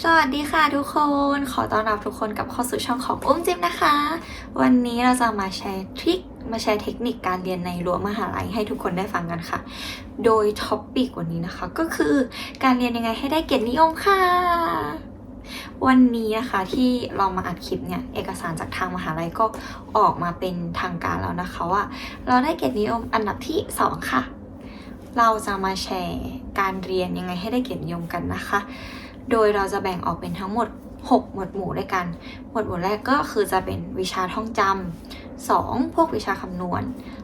สวัสดีค่ะทุกคน ขอต้อนรับทุกคนกลับเข้าสู่ช่องของอุ้มจิมนะคะ วันนี้เราจะมาแชร์ทริคมาแชร์เทคนิคการเรียนในรั้วมหาลัยให้ทุกคนได้ฟังกันค่ะ โดยท็อปปิกวันนี้นะคะ ก็คือการเรียนยังไงให้ได้เกียรตินิยมค่ะ วันนี้นะคะที่เรามาอัดคลิปเนี่ย เอกสารจากทางมหาลัยก็ออกมาเป็นทางการแล้วนะคะว่า เราได้เกียรตินิยมอันดับที่ 2 ค่ะ เราจะมาแชร์การเรียนยังไงให้ได้เกียรตินิยมกันนะคะ โดยเราจะแบ่งออกเป็นทั้งหมด 6 หมวดหมู่ด้วยกัน หมวดหมู่แรกก็คือจะเป็นวิชาท่องจำ 2. พวกวิชาคำนวณ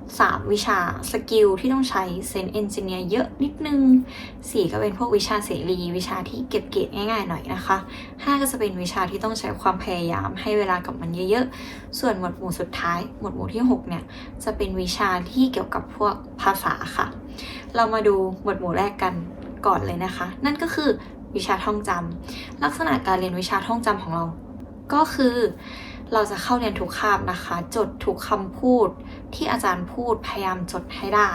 3. วิชาสกิลที่ต้องใช้เซนเอนจิเนียร์เยอะนิดนึง 4. ก็เป็นพวกวิชาเสรีวิชาที่เก็บเกรดง่ายๆหน่อยนะคะ 5. ก็จะเป็นวิชาที่ต้องใช้ความพยายามให้เวลากับมันเยอะๆ ส่วนหมวดหมู่สุดท้าย หมวดหมู่ที่ 6 เนี่ย จะเป็นวิชาที่เกี่ยวกับพวกภาษาค่ะ เรามาดูหมวดหมู่แรกกันก่อนเลยนะคะ นั่นก็คือ วิชาท่องจำลักษณะการเรียนวิชาท่องจำของเรา ก็คือเราจะเข้าเรียนทุกคาบนะคะ จดทุกคำพูดที่อาจารย์พูดพยายามจดให้ได้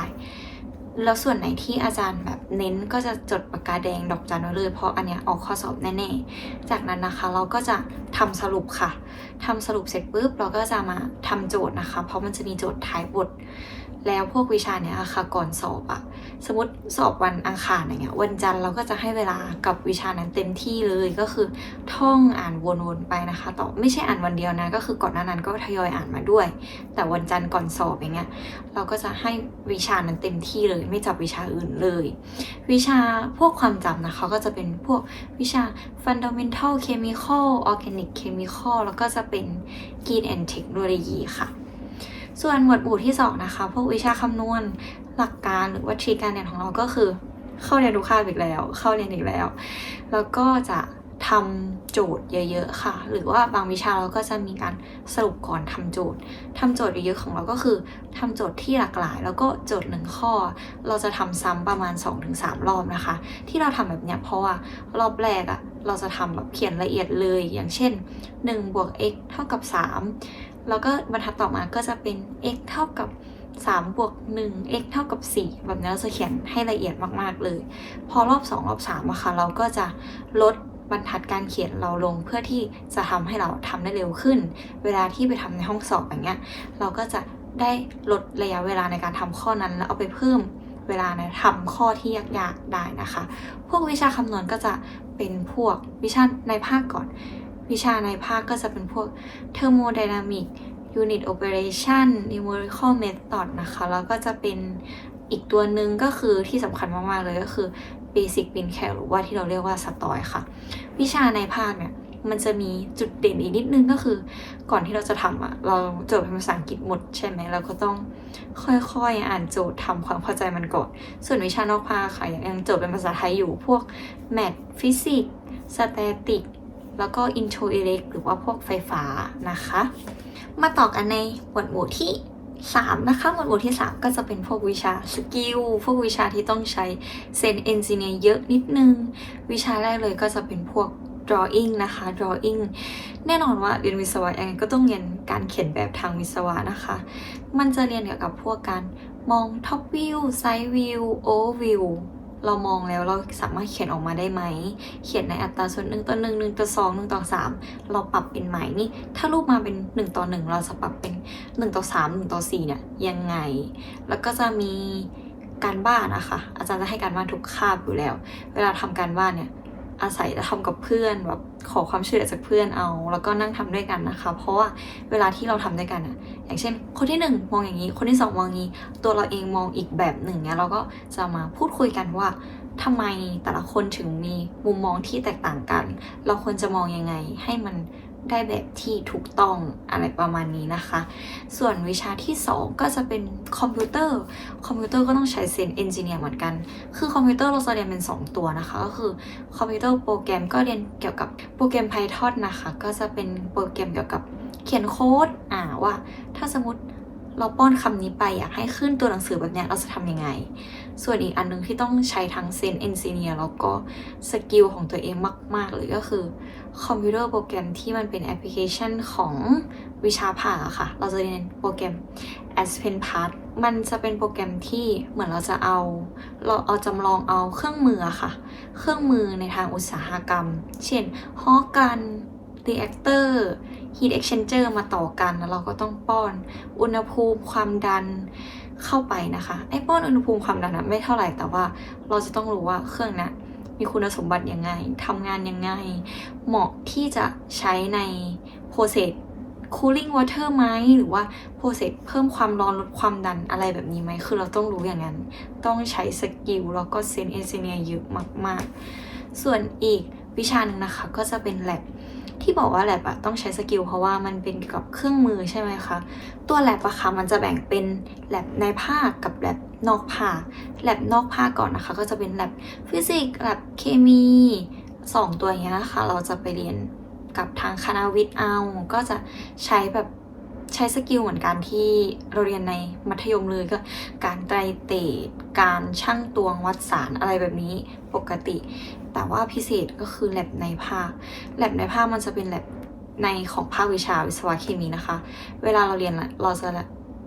แล้วส่วนไหนที่อาจารย์แบบเน้นก็จะจดปากกาแดงดอกจันไว้เลยเพราะอันเนี้ยออกข้อสอบแน่ๆ จากนั้นนะคะเราก็จะทำสรุปค่ะทำสรุปเสร็จปุ๊บเราก็จะมาทำโจทย์นะคะ เพราะมันจะมีโจทย์ท้ายบท แล้วพวกวิชาเนี้ยค่ะก่อนสอบอะสมมติสอบวันอังคารอย่างเงี้ยวันจันทร์เราก็จะให้เวลากับวิชานั้นเต็มที่เลยก็คือท่องอ่านวนๆไปนะคะต่อไม่ใช่อ่านวันเดียวนะ ก็คือก่อนหน้านั้นก็ทยอยอ่านมาด้วย แต่วันจันทร์ก่อนสอบอย่างเงี้ยเราก็จะให้วิชานั้นเต็มที่เลย ไม่จับวิชาอื่นเลย วิชาพวกความจำนะคะก็จะเป็นพวกวิชา fundamental chemical organic chemical แล้วก็จะเป็น green and technology ค่ะ ส่วนหมวดหมู่ที่ 2 นะคะ พวกวิชาคำนวณหลักการหรือว่าทริคการเรียนของเราก็คือ เข้าเรียนทุกคาบอีกแล้ว เข้าเรียนอีกแล้ว แล้วก็จะทำโจทย์เยอะ ๆ ค่ะ หรือว่าบางวิชาเราก็จะมีการสรุปก่อนทำโจทย์ทำโจทย์เยอะๆของเราก็คือทำโจทย์ที่หลากหลาย แล้วก็โจทย์หนึ่งข้อ เราจะทำซ้ำประมาณ 2-3 รอบนะคะ ที่เราทำแบบเนี้ยเพราะว่ารอบแรกอะเราจะทำแบบเขียนละเอียดเลย อย่างเช่น1บวก x เท่ากับ 3 แล้วก็บรรทัดต่อมาก็จะเป็น x เท่ากับ3บวก1 x เท่ากับ 4 แบบนี้เราจะเขียนให้ละเอียดมากๆเลย พอรอบ 2 รอบ3อะค่ะเราก็จะลดบรรทัดการเขียนเราลงเพื่อที่จะทำให้เราทำได้เร็วขึ้น เวลาที่ไปทำในห้องสอบอย่างเงี้ย เราก็จะได้ลดระยะเวลาในการทำข้อนั้น แล้วเอาไปเพิ่มเวลาในทำข้อที่ยากๆได้นะคะ พวกวิชาคำนวณก็จะเป็นพวกวิชาในภาคก่อน วิชาในภาคก็จะเป็นพวก thermodynamic unit operation numerical method นะคะ แล้วก็จะเป็นอีกตัวหนึ่งก็คือที่สำคัญมาก ๆ เลยก็คือ basic bin cal หรือว่าที่เราเรียกว่าสตอยค่ะ วิชาในภาคเนี่ยมันจะมีจุดเด่นอีกนิดนึงก็คือก่อนที่เราจะทำอะเราโจทย์เป็นภาษาอังกฤษหมดใช่ไหมเราก็ต้องค่อยๆ อ่านโจทย์ทำความเข้าใจมันก่อน ส่วนวิชานอกภาคค่ะยังโจทย์เป็นภาษาไทยอยู่พวกแมทฟิสิกสแตติก แล้วก็อินโทรอิเล็กหรือว่าพวกไฟฟ้านะคะ มาต่อกันในหมวดหมู่ที่ 3 นะคะ หมวดหมู่ที่ 3 ก็จะเป็นพวกวิชาสกิล พวกวิชาที่ต้องใช้เซนเอนจิเนียร์เยอะนิดนึง วิชาแรกเลยก็จะเป็นพวก drawing นะคะ drawing แน่นอนว่าเรียนวิศวะยังไงก็ต้องเรียนการเขียนแบบทางวิศวะนะคะ มันจะเรียนเกี่ยวกับพวกการมองท็อปวิวไซด์วิวโอวิว เรามองแล้วเราสามารถเขียนออกมาได้ไหม เขียนในอัตราส่วนหนึ่งต่อหนึ่งหนึ่งต่อสองหนึ่งต่อสามเราปรับเป็นไหมนี่ ถ้ารูปมาเป็นหนึ่งต่อหนึ่งเราจะปรับเป็นหนึ่งต่อสามหนึ่งต่อสี่เนี่ยยังไง แล้วก็จะมีการบ้านนะคะ อาจารย์จะให้การบ้านทุกคาบอยู่แล้ว เวลาทำการบ้านเนี่ย อาศัยจะทำกับเพื่อนแบบขอความช่วยเหลือจากเพื่อนเอา แล้วก็นั่งทำด้วยกันนะคะ เพราะว่าเวลาที่เราทำด้วยกันอะอย่างเช่น คนที่หนึ่งมองอย่างนี้ คนที่สองมองอย่างนี้ ตัวเราเองมองอีกแบบหนึ่งเนี่ยเราก็จะมาพูดคุยกันว่าทำไมแต่ละคนถึงมีมุมมองที่แตกต่างกัน เราควรจะมองยังไงให้มัน ได้แบบที่ถูกต้องอะไรประมาณนี้นะคะ ส่วนวิชาที่ 2 ก็จะเป็นคอมพิวเตอร์ คอมพิวเตอร์ก็ต้องใช้เซนเอนจิเนียร์เหมือนกัน คือคอมพิวเตอร์เราจะเรียนเป็น 2 ตัวนะคะ ก็คือคอมพิวเตอร์โปรแกรมก็เรียนเกี่ยวกับโปรแกรม Python นะคะ ก็จะเป็นโปรแกรมเกี่ยวกับเขียนโค้ด อ่าว่า ถ้าสมมติ เราป้อนคำนี้ไปอยากให้ขึ้นตัวหนังสือแบบนี้เราจะทำยังไง ส่วนอีกอันหนึงที่ต้องใช้ทั้งเซนเอนจิเนียร์แล้วก็สกิลของตัวเองมาก ๆ เลยก็คือคอมพิวเตอร์โปรแกรมที่มันเป็นแอปพลิเคชันของวิชาผ่าค่ะ เราจะเรียนโปรแกรม Aspen Part มันจะเป็นโปรแกรมที่เหมือนเราจะเอา เราเอาจำลองเอาเครื่องมือค่ะ เครื่องมือในทางอุตสาหกรรม เช่นฮอกัน reactor heat exchanger มาต่อกันแล้วเราก็ต้องป้อนอุณหภูมิความดันเข้าไปนะคะไอ้ป้อนอุณหภูมิความดันนะไม่เท่าไหร่แต่ว่าเราจะต้องรู้ว่าเครื่องนี้มีคุณสมบัติยังไงทำงานยังไง เหมาะที่จะใช้ใน process cooling water ไหมหรือว่า process เพิ่มความร้อนลดความดันอะไรแบบนี้ไหมคือเราต้องรู้อย่างนั้น ต้องใช้สกิลแล้วก็เซนเอเซเนียเยอะมาก ๆ ส่วนอีกวิชาหนึ่งนะคะก็จะเป็น lab ที่บอกว่าแ a บอะต้องใช้สกิลเพราะว่ามันเป็นเกี่ยวกับเครื่องมือใช่ไหมคะ ตัวแ a บอะค่ะมันจะแบ่งเป็นแ a บในภาคกับแ a บนอกภาคแ a บนอกภาคก่อนนะคะ ก็จะเป็นแ a บฟิสิกส์แ a บเคมีสองตัวอย่างนี้นะคะ เราจะไปเรียนกับทางคณะวิทย์เอา ก็จะใช้แบบ ใช้สกิลเหมือนกันที่เราเรียนในมัธยมเลยก็การไตรเตดการช่างตวงวัดสารอะไรแบบนี้ปกติ แต่ว่าพิเศษก็คือแลบในภาคแลบในภาคมันจะเป็นแลบในของภาควิชาวิศวะเคมีนะคะ เวลาเราเรียนเราจะ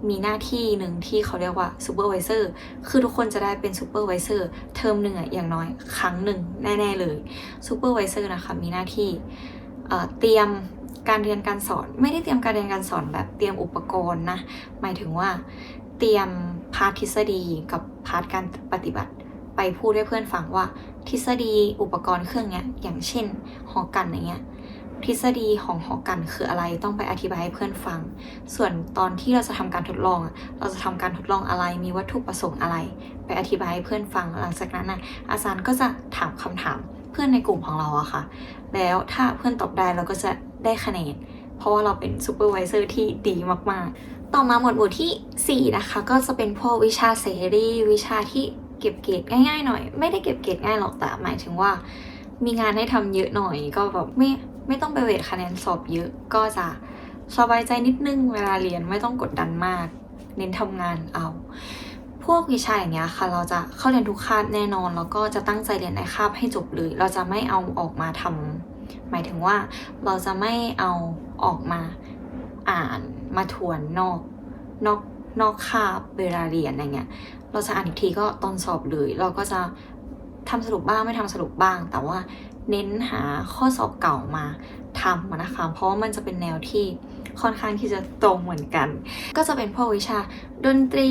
มีหน้าที่หนึ่งที่เขาเรียกว่าซูเปอร์วิเซอร์คือทุกคนจะได้เป็นซูเปอร์วิเซอร์เทอมหนึ่งอะอย่างน้อยครั้งหนึ่งแน่ ๆ เลยซูเปอร์วิเซอร์นะคะมีหน้าที่เตรียม การเรียนการสอนไม่ได้เตรียมการเรียนการสอนแบบเตรียมอุปกรณ์นะหมายถึงว่าเตรียมพาร์ททฤษฎีกับพาร์ทการปฏิบัติ ไปพูดให้เพื่อนฟังว่า ทฤษฎีอุปกรณ์เครื่องเนี้ยอย่างเช่น หอกันอย่างเงี้ยทฤษฎีของหอกันคืออะไรต้องไปอธิบายให้เพื่อนฟัง ส่วนตอนที่เราจะทำการทดลอง เราจะทำการทดลองอะไรมีวัตถุประสงค์อะไร ไปอธิบายให้เพื่อนฟังหลังจากนั้นน่ะอาจารย์ก็จะถามคำถามเพื่อนในกลุ่มของเราอะค่ะ แล้วถ้าเพื่อนตอบได้เราก็จะ ได้คะแนน เพราะว่าเราเป็นซูเปอร์วิเซอร์ที่ดีมากๆ ต่อมาหมวดหมู่ที่ 4 นะคะ ก็จะเป็นพวกวิชาเสรีวิชาที่เก็บเกรดง่ายๆหน่อย ไม่ได้เก็บเกรดง่ายหรอกแต่หมายถึงว่า มีงานให้ทำเยอะหน่อยก็แบบไม่ไม่ต้องไปเวทคะแนนสอบเยอะก็จะสบายใจนิดนึงเวลาเรียนไม่ต้องกดดันมาก เน้นทำงานเอา พวกวิชาอย่างเงี้ยค่ะ เราจะเข้าเรียนทุกคาบแน่นอน แล้วก็จะตั้งใจเรียนในคาบให้จบเลย เราจะไม่เอาออกมาทำ หมายถึงว่าเราจะไม่เอาออกมาอ่านมาทวนนอกนอกนอกคาบเวลาเรียนอะไรเงี้ย เราจะอ่านอีกทีก็ตอนสอบเลยเราก็จะทำสรุปบ้างไม่ทำสรุปบ้าง แต่ว่าเน้นหาข้อสอบเก่ามาทำนะคะ เพราะว่ามันจะเป็นแนวที่ค่อนข้างที่จะตรงเหมือนกัน ก็จะเป็นพวกวิชาดนตรี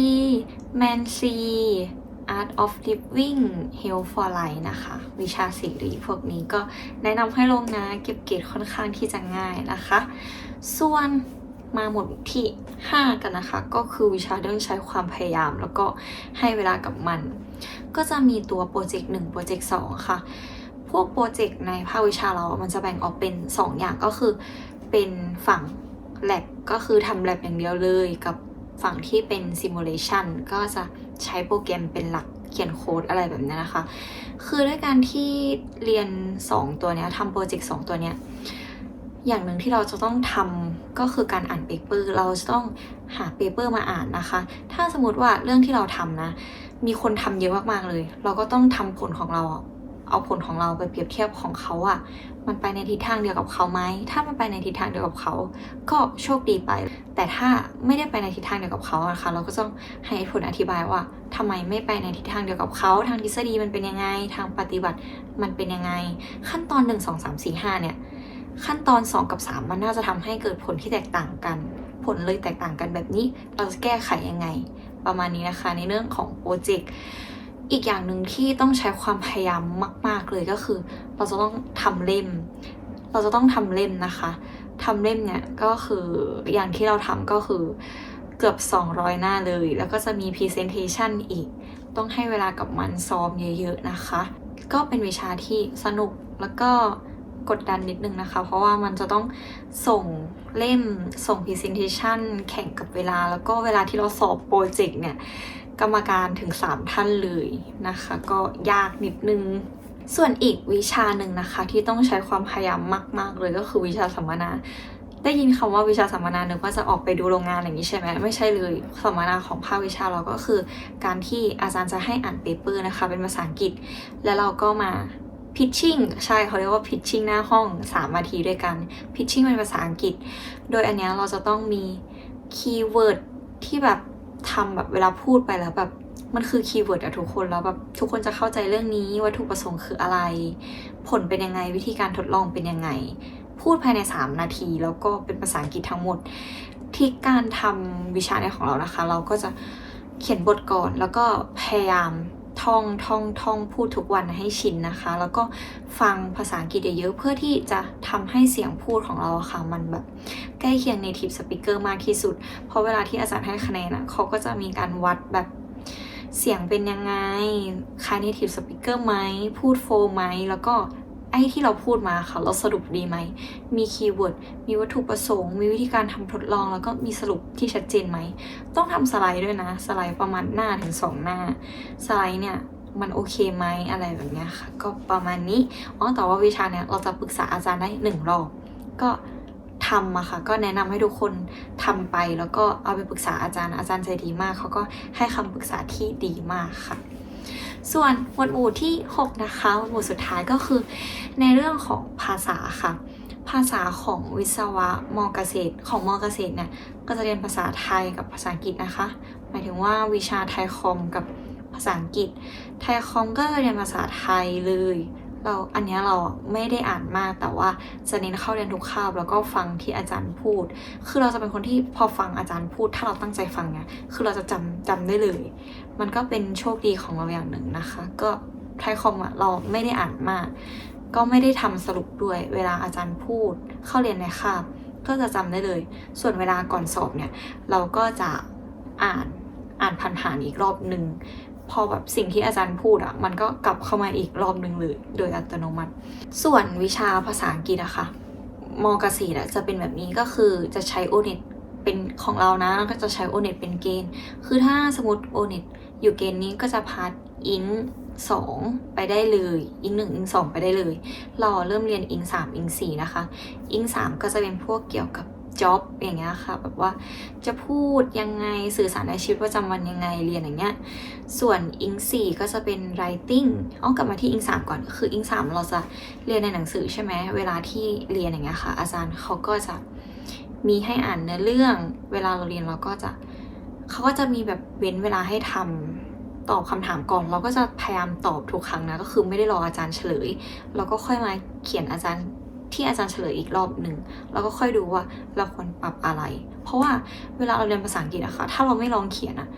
แมนซี Art of Living Health for Life นะคะ วิชาศิริพวกนี้ก็แนะนำให้ลงนะ เก็บเกรดค่อนข้างที่จะง่ายนะคะ ส่วนมาหมดที่ 5 กันนะคะ ก็คือวิชาเรื่องใช้ความพยายาม แล้วก็ให้เวลากับมัน ก็จะมีตัวโปรเจกต์1โปรเจกต์2ค่ะ พวกโปรเจกต์ในภาควิชาเรา มันจะแบ่งออกเป็น 2 อย่างก็คือเป็นฝั่ง lab ก็คือทำ lab อย่างเดียวเลยกับ ฝั่งที่เป็น simulation ก็จะใช้โปรแกรมเป็นหลักเขียนโค้ดอะไรแบบนี้นะคะ คือด้วยการที่เรียน 2 ตัวเนี้ยทำโปรเจกต์2ตัวเนี้ยอย่างหนึ่งที่เราจะต้องทำก็คือการอ่านเปเปอร์เราจะต้องหาเปเปอร์มาอ่านนะคะ ถ้าสมมติว่าเรื่องที่เราทำนะ มีคนทำเยอะมากๆเลย เราก็ต้องทำผลของเรา เอาผลของเราไปเปรียบเทียบของเขาอะมันไปในทิศทางเดียวกับเขาไหม ถ้ามันไปในทิศทางเดียวกับเขา ก็โชคดีไป แต่ถ้าไม่ได้ไปในทิศทางเดียวกับเขาอะค่ะเราก็ต้องให้ผลอธิบายว่าทำไมไม่ไปในทิศทางเดียวกับเขา ทางทฤษฎีมันเป็นยังไง ทางปฏิบัติมันเป็นยังไง ขั้นตอน 1 2 3 4 5 เนี่ย ขั้นตอน 2 กับ 3 มันน่าจะทำให้เกิดผลที่แตกต่างกัน ผลเลยแตกต่างกันแบบนี้ เราจะแก้ไขยังไง ประมาณนี้นะคะในเรื่องของโปรเจกต์ อีกอย่างหนึ่งที่ต้องใช้ความพยายามมาก ๆเลยก็คือ เราจะต้องทำเล่ม เราจะต้องทำเล่มนะคะทำเล่มเนี่ยก็คืออย่างที่เราทำก็คือเกือบ 200 หน้าเลย แล้วก็จะมี Presentation อีก ต้องให้เวลากับมันซ้อมเยอะๆนะคะ ก็เป็นวิชาที่สนุกแล้วก็กดดันนิดนึงนะคะ เพราะว่ามันจะต้องส่งเล่มส่ง Presentation แข่งกับเวลา แล้วก็เวลาที่เราสอบโปรเจกต์เนี่ย กรรมการถึง 3 ท่านเลยนะคะ ก็ยากนิดนึง ส่วนอีกวิชาหนึ่งนะคะ ที่ต้องใช้ความพยายามมาก ๆ เลยก็คือวิชาสัมมนาได้ยินคำว่าวิชาสัมมนานึกว่าจะออกไปดูโรงงานอะไรอย่างนี้ใช่ไหมไม่ใช่เลยสัมมนาของภาควิชาเราก็คือ การที่อาจารย์จะให้อ่านเปเปอร์นะคะ เป็นภาษาอังกฤษ แล้วเราก็มา pitching ใช่เขาเรียกว่า pitching หน้าห้อง3นาทีด้วยกัน pitching เป็นภาษาอังกฤษ โดยอันเนี้ยเราจะต้องมีคีย์เวิร์ดที่แบบ ทำแบบเวลาพูดไปแล้วแบบมันคือคีย์เวิร์ดอะทุกคนแล้วแบบทุกคนจะเข้าใจเรื่องนี้วัตถุประสงค์คืออะไร ผลเป็นยังไงวิธีการทดลองเป็นยังไง พูดภายใน 3 นาที แล้วก็เป็นภาษาอังกฤษทั้งหมด ที่การทำวิชาในของเรานะคะ เราก็จะเขียนบทก่อนแล้วก็พยายาม ท่องท่องท่องพูดทุกวันให้ชินนะคะ แล้วก็ฟังภาษาอังกฤษเยอะๆเพื่อที่จะทำให้เสียงพูดของเราค่ะมันแบบใกล้เคียง native speaker มากที่สุด เพราะเวลาที่อาจารย์ให้คะแนนนะเขาก็จะมีการวัดแบบเสียงเป็นยังไงคล้าย native speaker ไหมพูดโฟไหมแล้วก็ อ้ที่เราพูดมาค่ะ เราสรุปดีไหม มีคีย์เวิร์ด มีวัตถุประสงค์ มีวิธีการทำทดลอง แล้วก็มีสรุปที่ชัดเจนไหม ต้องทำสไลด์ด้วยนะ สไลด์ประมาณหน้าถึงสองหน้า สไลด์เนี่ยมันโอเคไหมอะไรแบบเนี้ยค่ะ ก็ประมาณนี้ อ๋อ แต่ว่าวิชาเนี่ยเราจะปรึกษาอาจารย์ได้หนึ่งรอบ ก็ทำอะค่ะ ก็แนะนำให้ทุกคนทำไป แล้วก็เอาไปปรึกษาอาจารย์ อาจารย์ใจดีมาก เขาก็ให้คำปรึกษาที่ดีมากค่ะ ส่วนหมวดหมู่ที่ 6 นะคะหมวดหมู่สุดท้ายก็คือ ในเรื่องของภาษาค่ะ ภาษาของวิศวะมเกษตรของมเกษตรเนี่ยก็จะเรียนภาษาไทยกับภาษาอังกฤษนะคะ หมายถึงว่าวิชาไทยคอมกับภาษาอังกฤษ ไทยคอมก็จะเรียนภาษาไทยเลย เราอันนี้เราไม่ได้อ่านมากแต่ว่าจะเน้นเข้าเรียนทุกคาบแล้วก็ฟังที่อาจารย์พูด คือเราจะเป็นคนที่พอฟังอาจารย์พูด ถ้าเราตั้งใจฟังเนี่ยคือเราจะจำจำได้เลย มันก็เป็นโชคดีของเราอย่างหนึ่งนะคะ ก็ไทยคอมอะเราไม่ได้อ่านมาก ก็ไม่ได้ทำสรุปด้วยเวลาอาจารย์พูด เข้าเรียนในคาบก็จะจำได้เลย ส่วนเวลาก่อนสอบเนี่ยเราก็จะอ่านอ่านผ่านๆอีกรอบหนึ่ง พอแบบสิ่งที่อาจารย์พูดอะมันก็กลับเข้ามาอีกรอบหนึ่งเลยโดยอัตโนมัติ ส่วนวิชาภาษาอังกฤษอะค่ะมกษตรอะจะเป็นแบบนี้ก็คือจะใช้โอเน็ตเป็นของเรานะก็จะใช้โอเน็ตเป็นเกณฑ์ คือถ้าสมมติโอเน็ตอยู่เกณฑ์นี้ก็จะพาสอิงสองไปได้เลยอิงหนึ่งอิงสองไปได้เลย เราเริ่มเรียนอิงสามอิงสี่นะคะ อิงสามก็จะเป็นพวกเกี่ยวกับ จ็อบอย่างเงี้ยค่ะแบบว่าจะพูดยังไงสื่อสารในชีวิตประจำวันยังไงเรียนอย่างเงี้ยส่วนอิงสี่ก็จะเป็น writing เอากลับมาที่อิงสามก่อนคืออิงสามเราจะเรียนในหนังสือใช่ไหมเวลาที่เรียนอย่างเงี้ยค่ะ อาจารย์เขาก็จะมีให้อ่านเนื้อเรื่อง เวลาเราเรียนเราก็จะเขาก็จะมีแบบเว้นเวลาให้ทำตอบคำถามก่อนเราก็จะพยายามตอบทุกครั้งนะก็คือไม่ได้รออาจารย์เฉลย เราก็ค่อยมาเขียนอาจารย์ ที่อาจารย์เฉลยอีกรอบหนึ่งแล้วก็ค่อยดูว่าเราควรปรับอะไร เพราะว่าเวลาเราเรียนภาษาอังกฤษอะค่ะถ้าเราไม่ลองเขียนอะ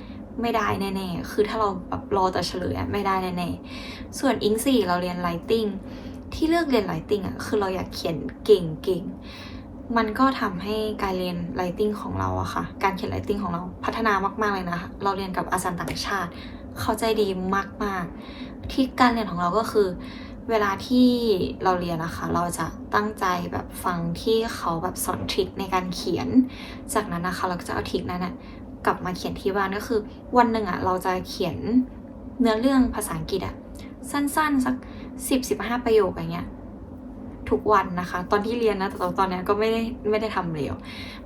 ไม่ได้แน่ๆ คือถ้าเราแบบรอแต่เฉลยอะไม่ได้แน่ๆ ส่วนอิงสี่เราเรียน writing ที่เลือกเรียน writing อะคือเราอยากเขียนเก่งๆ มันก็ทำให้การเรียน writing ของเราอะค่ะ การเขียน writing ของเราพัฒนามากๆเลยนะคะเราเรียนกับอาจารย์ต่างชาติ เขาใจดีมากๆ ที่การเรียนของเราก็คือ เวลาที่เราเรียนนะคะ เราจะตั้งใจแบบฟังที่เขาแบบสอนทริคในการเขียน จากนั้นนะคะ เราก็จะเอาทริคนั้นอะกลับมาเขียนที่บ้านก็คือ วันหนึ่งอะเราจะเขียนเนื้อเรื่องภาษาอังกฤษอะสั้นๆ สักสิบสิบห้าประโยคอย่างเงี้ยทุกวันนะคะ ตอนที่เรียนนะแต่ตอนนี้ก็ไม่ได้ไม่ได้ทำเร็ว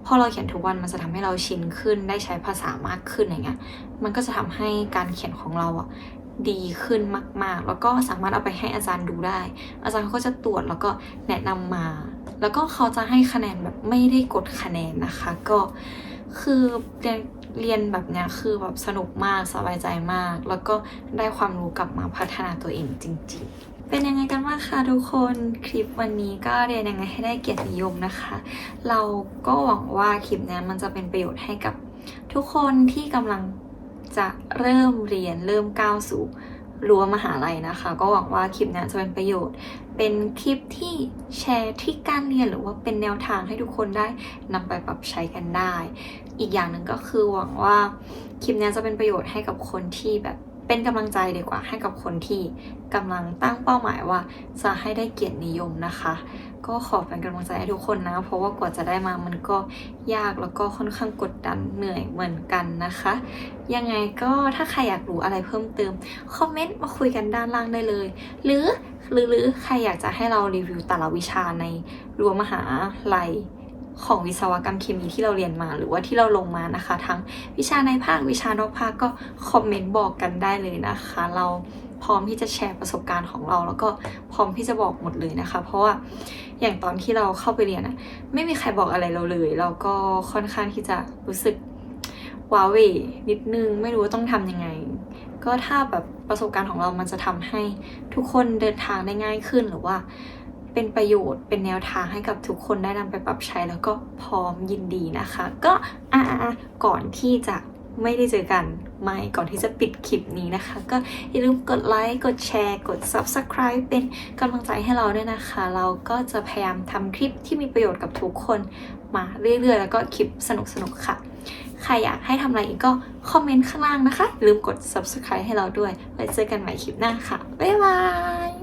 พอเราเขียนทุกวันมันจะทำให้เราชินขึ้นได้ใช้ภาษามากขึ้นอย่างเงี้ยมันก็จะทำให้การเขียนของเราอะ ดีขึ้นมาก ๆ แล้วก็สามารถเอาไปให้อาจารย์ดูได้ อาจารย์เขาก็จะตรวจแล้วก็แนะนำมา แล้วก็เขาจะให้คะแนนแบบไม่ได้กดคะแนนนะคะ ก็คือเรียนเรียนแบบเนี้ยคือแบบสนุกมากสบายใจมาก แล้วก็ได้ความรู้กลับมาพัฒนาตัวเองจริง ๆเป็นยังไงกันบ้างคะทุกคนคลิปวันนี้ก็เรียนยังไงให้ได้เกียรตินิยมนะคะ เราก็หวังว่าคลิปนี้มันจะเป็นประโยชน์ให้กับทุกคนที่กำลัง จะเริ่มเรียนเริ่มก้าวสู่รั้วมหาลัยนะคะ ก็หวังว่าคลิปนี้จะเป็นประโยชน์ เป็นคลิปที่แชร์ที่การเรียนหรือว่าเป็นแนวทางให้ทุกคนได้นำไปปรับใช้กันได้ อีกอย่างหนึ่งก็คือหวังว่าคลิปนี้จะเป็นประโยชน์ให้กับคนที่แบบ เป็นกำลังใจดีกว่าให้กับคนที่กำลังตั้งเป้าหมายว่า จะให้ได้เกียรตินิยมนะคะ ก็ขอเป็นกำลังใจให้ทุกคนนะ เพราะว่ากว่าจะได้มามันก็ยากแล้วก็ค่อนข้างกดดันเหนื่อยเหมือนกันนะคะ ยังไงก็ถ้าใครอยากรู้อะไรเพิ่มเติมคอมเมนต์มาคุยกันด้านล่างได้เลย หรือหรือหรือใครอยากจะให้เรารีวิวแต่ละวิชาในรั้วมหาลัย ของวิศวกรรมเคมีที่เราเรียนมาหรือว่าที่เราลงมานะคะ ทั้งวิชาในภาควิชานอกภาคก็คอมเมนต์บอกกันได้เลยนะคะ เราพร้อมที่จะแชร์ประสบการณ์ของเรา แล้วก็พร้อมที่จะบอกหมดเลยนะคะ เพราะว่าอย่างตอนที่เราเข้าไปเรียนอะไม่มีใครบอกอะไรเราเลย เราก็ค่อนข้างที่จะรู้สึกว้าเวนิดนึงไม่รู้ว่าต้องทำยังไง ก็ถ้าแบบประสบการณ์ของเรามันจะทำให้ทุกคนเดินทางได้ง่ายขึ้นหรือว่า เป็นประโยชน์เป็นแนวทางให้กับทุกคนได้นำไปปรับใช้แล้วก็พร้อมยินดีนะคะ ก็อ่าก่อนที่จะไม่ได้เจอกันไม่ก่อนที่จะปิดคลิปนี้นะคะ ก็อย่าลืมกดไลค์กดแชร์ กด Subscribe เป็นกำลังใจให้เราด้วยนะคะ เราก็จะพยายามทำคลิปที่มีประโยชน์กับทุกคนมาเรื่อยๆ แล้วก็คลิปสนุกๆค่ะ ใครอยากให้ทำอะไรอีกก็คอมเมนต์ข้างล่างนะคะ ลืมกด subscribe ให้เราด้วยไว้เจอกันใหม่คลิปหน้าค่ะ บ๊ายบาย